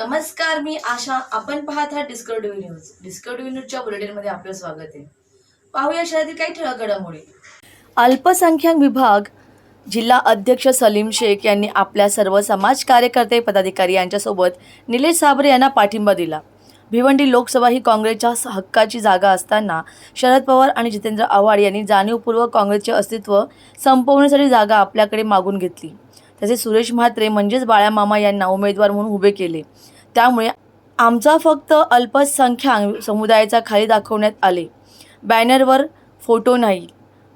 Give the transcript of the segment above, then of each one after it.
नमस्कार मी आशा. आपण पाहत आहात डिस्कवरी न्यूज डिस्कवरी न्यूजच्या बुलेटिनमध्ये आपलं स्वागत आहे. पाहूया शहरातील काही ठळक घडामोडी. अल्पसंख्याक विभाग जिल्हा अध्यक्ष सलीम शेख यांनी आपल्या सर्व समाज कार्यकर्ते पदाधिकारी यांच्यासोबत निलेश साबरे यांना पाठिंबा दिला. भिवंडी लोकसभा ही काँग्रेसच्या हक्काची जागा असताना शरद पवार आणि जितेंद्र आव्हाड यांनी जाणीवपूर्वक काँग्रेसचे अस्तित्व संपवण्यासाठी जागा आपल्याकडे मागून घेतली. त्याचे सुरेश म्हात्रे म्हणजेच बाळ्यामामा यांना उमेदवार म्हणून उभे केले. त्यामुळे आमचा फक्त अल्पसंख्याक समुदायाचा खाली दाखवण्यात आले. बॅनरवर फोटो नाही.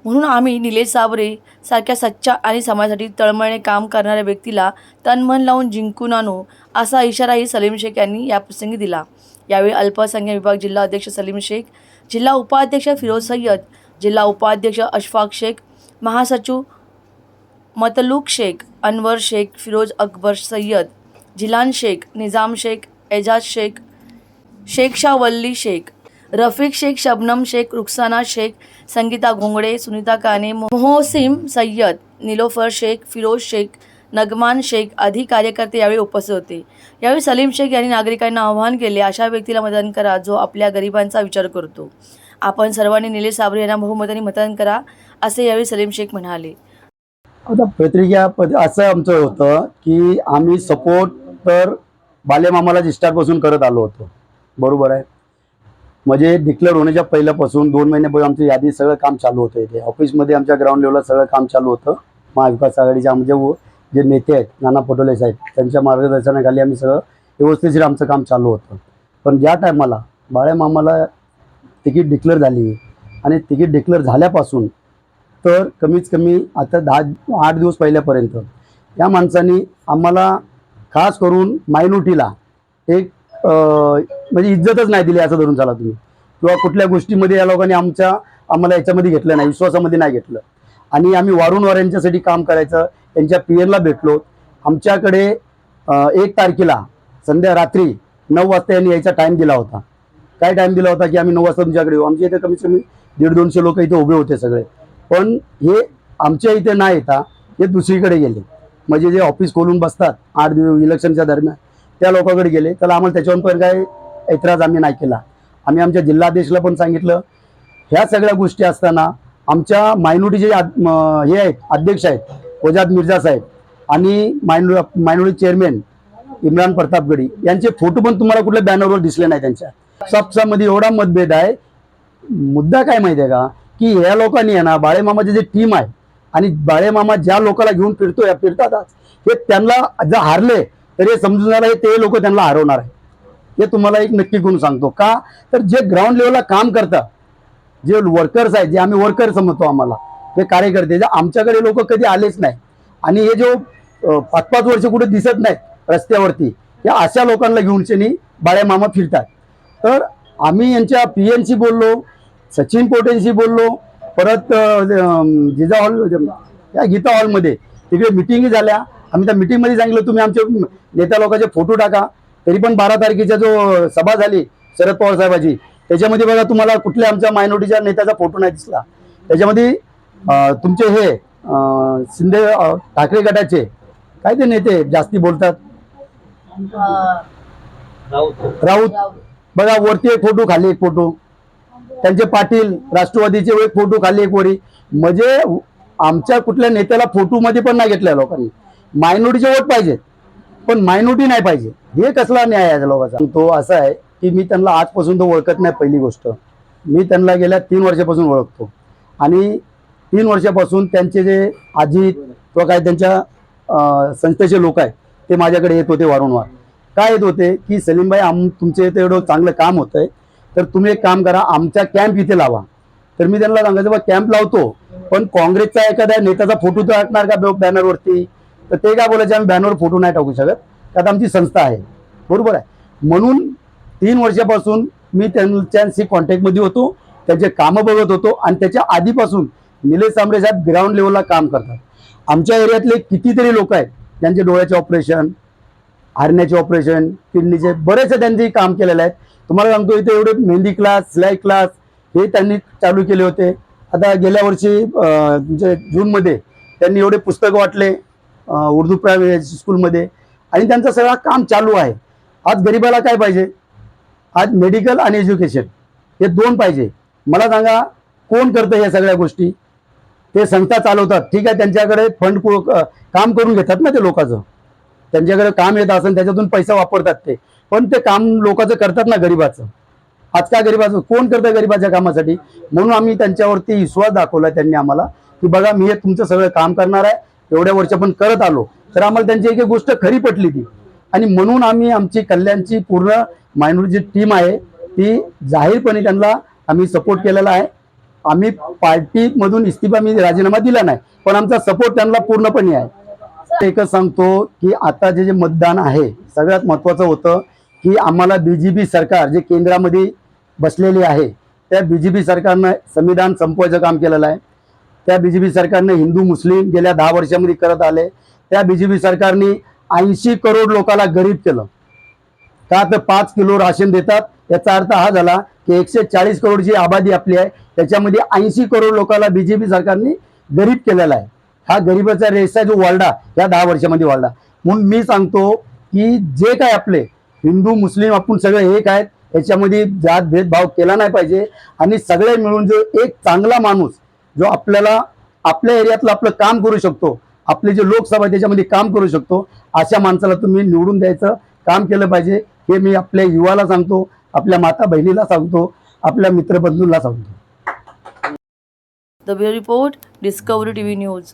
म्हणून आम्ही निलेश साबरे सारख्या सच्चा आणि समाजासाठी तळमळणे काम करणाऱ्या व्यक्तीला तनमन लावून जिंकून आणू असा इशाराही सलीम शेख यांनी याप्रसंगी दिला. यावेळी अल्पसंख्याक विभाग जिल्हा अध्यक्ष सलीम शेख जिल्हा उपाध्यक्ष फिरोज सय्यद जिल्हा उपाध्यक्ष अशफाक शेख महासचिव मतलूक शेख अनवर शेख फिरोज अकबर सय्यद जिलान शेख निजाम शेख एजाज शेख शेख शाह वल्ली शेख रफिक शेख शबनम शेख रुखसाना शेख संगीता घोंगडे सुनीता काने मोहसिम सय्यद निलोफर शेख फिरोज शेख नगमान शेख आदी कार्यकर्ते यावेळी उपस्थित होते. यावेळी सलीम शेख यांनी नागरिकांना आवाहन केले अशा व्यक्तीला मतदान करा जो आपल्या गरिबांचा विचार करतो. आपण सर्वांनी निलेश साबरे यांना बहुमताने मतदान करा असे यावेळी सलीम शेख म्हणाले. आता पत्रिका पद असं आमचं होतं की आम्ही सपोर्ट तर बालेमामाला स्टार्टपासून करत आलो होतो. बरोबर आहे? म्हणजे डिक्लेअर होण्याच्या पहिल्यापासून दोन महिन्यापासून आमची यादी सगळं काम चालू होतं इथे. ऑफिसमध्ये आमच्या ग्राउंड लेवलला सगळं काम चालू होतं. महाविकास आघाडीचे म्हणजे आमचे व- जे नेते आहेत नाना पटोले साहेब त्यांच्या मार्गदर्शनाखाली आम्ही सगळं व्यवस्थितशीर आमचं काम चालू होतं. पण ज्या टायमाला बाळ्यामामाला तिकीट डिक्लेअर झाली आणि तिकीट डिक्लेअर झाल्यापासून तर कमीत कमी आता दहा आठ दिवस पहिल्यापर्यंत. या माणसांनी आम्हाला खास करून मायनोटीला एक म्हणजे इज्जतच नाही दिली असं धरून चाला तुम्ही. किंवा कुठल्या गोष्टीमध्ये या लोकांनी आमच्या आम्हाला याच्यामध्ये घेतलं नाही विश्वासामध्ये नाही घेतलं. आणि आम्ही वारंवार यांच्यासाठी काम करायचं त्यांच्या पी एनला भेटलो. आमच्याकडे एक तारखेला संध्या रात्री नऊ वाजता यांनी यायचा टाईम दिला होता. काय टाईम दिला होता की आम्ही नऊ वाजता तुमच्याकडे येऊ? आमच्या इथे कमीत कमी दीड दोनशे लोक इथे उभे होते सगळे. पण हे आमच्या इथे ना येता हे दुसरीकडे गेले. म्हणजे जे ऑफिस खोलून बसतात आठ दिवस इलेक्शनच्या दरम्यान त्या लोकांकडे गेले. तर आम्हाला त्याच्यावर पण काय ऐतराज आम्ही नाही केला. आम्ही आमच्या जिल्हाध्यक्षला पण सांगितलं ह्या सगळ्या गोष्टी असताना आमच्या मायनॉरिटी जे हे आहेत अध्यक्ष आहेत वजाद मिर्झा साहेब आणि मायनॉ मायनॉरिटी चेअरमॅन इम्रान प्रतापगडी यांचे फोटो पण तुम्हाला कुठल्या बॅनरवर दिसले नाही त्यांच्या. सपसामध्ये एवढा मतभेद आहे. मुद्दा काय माहिती आहे का? की ह्या लोकांनी आहे ना बाळेमामाची जे टीम आहे आणि बाळेमामा ज्या लोकांना घेऊन फिरतोय फिरतातच हे त्यांना जर हारले तर हे समजून जाणार आहे ते लोक त्यांना हरवणार आहे हे तुम्हाला एक नक्की गुण सांगतो. का? तर जे ग्राउंड लेवलला काम करतात जे वर्कर्स आहेत जे आम्ही वर्कर समजतो आम्हाला जे कार्यकर्ते जे आमच्याकडे लोक कधी आलेच नाही आणि हे जो पाच पाच वर्ष कुठे दिसत नाहीत रस्त्यावरती या अशा लोकांना घेऊन शनी बाळ्यामामा फिरतात. तर आम्ही यांच्या पी एनशी बोललो सचिन पोटेंशी बोललो परत जिजा हॉल या गीता हॉलमध्ये. तिकडे मिटिंगी झाल्या. आम्ही त्या मिटिंगमध्ये सांगितलं तुम्ही आमचे नेत्या लोकांचे फोटो टाका. तरी पण बारा तारखेच्या जो सभा झाली शरद पवार साहेबाची त्याच्यामध्ये बघा तुम्हाला कुठल्या आमच्या मायनॉरिटीच्या नेत्याचा फोटो नाही दिसला. त्याच्यामध्ये तुमचे हे शिंदे ठाकरे गटाचे काय ते नेते जास्ती बोलतात? राऊत. बघा वरती एक फोटो खाली एक फोटो त्यांचे पाटील राष्ट्रवादीचे एक फोटो खाली एक वरी. म्हणजे आमच्या कुठल्या नेत्याला फोटो मध्ये पण नाही घेतल्या लोकांनी. मायनॉरिटीचे वोट पाहिजे पण मायनॉरिटी नाही पाहिजे. हे कसला न्याय आहे लोकांचा? तो असा आहे की मी त्यांना आजपासून तो ओळखत नाही पहिली गोष्ट. मी त्यांना गेल्या तीन वर्षापासून ओळखतो. आणि तीन वर्षापासून त्यांचे जे अजित किंवा काय त्यांच्या संस्थेचे लोक आहेत ते माझ्याकडे येत होते वारंवार. काय येत होते की सलीमबाई आम तुमच्या तेवढं एवढं चांगलं काम होतंय. तर तुम्ही एक काम करा आमचा कॅम्प इथे लावा. तर मी त्यांना सांगायचं बा कॅम्प लावतो पण काँग्रेसचा एखाद्या नेत्याचा फोटो तर टाकणार का बॅनरवरती तर ते काय बोलायचे आम्ही बॅनरवर फोटो नाही टाकू शकत त्यात आमची संस्था आहे. बरोबर आहे. म्हणून तीन वर्षापासून मी त्यांच्याशी कॉन्टॅक्टमध्ये होतो त्यांचे कामं बघत होतो आणि त्याच्या आधीपासून निलेश सांबरे साहेब ग्राउंड लेवलला काम करतात. आमच्या एरियातले कितीतरी लोक आहेत त्यांचे डोळ्याचे ऑपरेशन हरण्याचे ऑपरेशन किडनीचे बरेचसे त्यांचे काम केलेले आहेत. तुम्हाला सांगतो इथे एवढे मेहंदी क्लास सिलाई क्लास हे त्यांनी चालू केले होते. आता गेल्या वर्षी म्हणजे जूनमध्ये त्यांनी एवढे पुस्तकं वाटले उर्दू प्रायव्हेट स्कूलमध्ये आणि त्यांचं सगळं काम चालू आहे. आज गरिबाला काय पाहिजे? आज मेडिकल आणि एज्युकेशन हे दोन पाहिजे. मला सांगा कोण करतं या सगळ्या गोष्टी? ते संस्था चालवतात. ठीक आहे त्यांच्याकडे फंड काम करून घेतात ना ते लोकांचं. त्यांच्याकडे काम येत असेल त्याच्यातून पैसा वापरतात ते. पण ते काम लोकांचं करतात ना गरीबाचं आज काय गरीबाचं कोण करतं गरीबाच्या कामासाठी? म्हणून आम्ही त्यांच्यावरती विश्वास दाखवला त्यांनी आम्हाला की बघा मी हे तुमचं सगळं काम करणार आहे एवढ्या वर्ष पण करत आलो. तर आम्हाला त्यांची एक एक गोष्ट खरी पटली ती. आणि म्हणून आम्ही आमची कल्याणची पूर्ण मायनॉरिटी टीम आहे ती जाहीरपणे त्यांना आम्ही सपोर्ट केलेला आहे. आम्ही पार्टीमधून इस्तिफा मी राजीनामा दिला नाही पण आमचा सपोर्ट त्यांना पूर्णपणे आहे. एकच सांगतो की आता जे जे मतदान आहे सगळ्यात महत्त्वाचं होतं की आम्हाला बी जे पी सरकार जे केंद्रामध्ये बसलेली आहे त्या बी जे पी सरकारनं संविधान संपवायचं काम केलेलं आहे. त्या बी जे पी सरकारने हिंदू मुस्लिम गेल्या दहा वर्षामध्ये करत आले. त्या बी जे पी सरकारने ऐंशी करोड लोकांना गरीब केलं. का तर पाच किलो राशन देतात याचा अर्थ हा झाला की एकशे चाळीस करोडची आबादी आपली आहे त्याच्यामध्ये ऐंशी करोड लोकांना बीजेपी सरकारने गरीब केलेला आहे. हा गरिबाचा रेसा जो वाढला या दहा वर्षामध्ये वाढला. म्हणून मी सांगतो की जे काय आपले हिंदू मुस्लिम आपण सगळे एक आहेत याच्यामध्ये जात भेदभाव केला नाही पाहिजे. आणि सगळे मिळून जो एक चांगला माणूस जो आपल्याला आपल्या एरियातलं आपलं काम करू शकतो आपले जे लोकसभा त्याच्यामध्ये काम करू शकतो अशा माणसाला तुम्ही निवडून द्यायचं काम केलं पाहिजे. हे मी आपल्या युवाला सांगतो आपल्या माता बहिणीला सांगतो आपल्या मित्रबंधूंना सांगतो. The report discovery TV news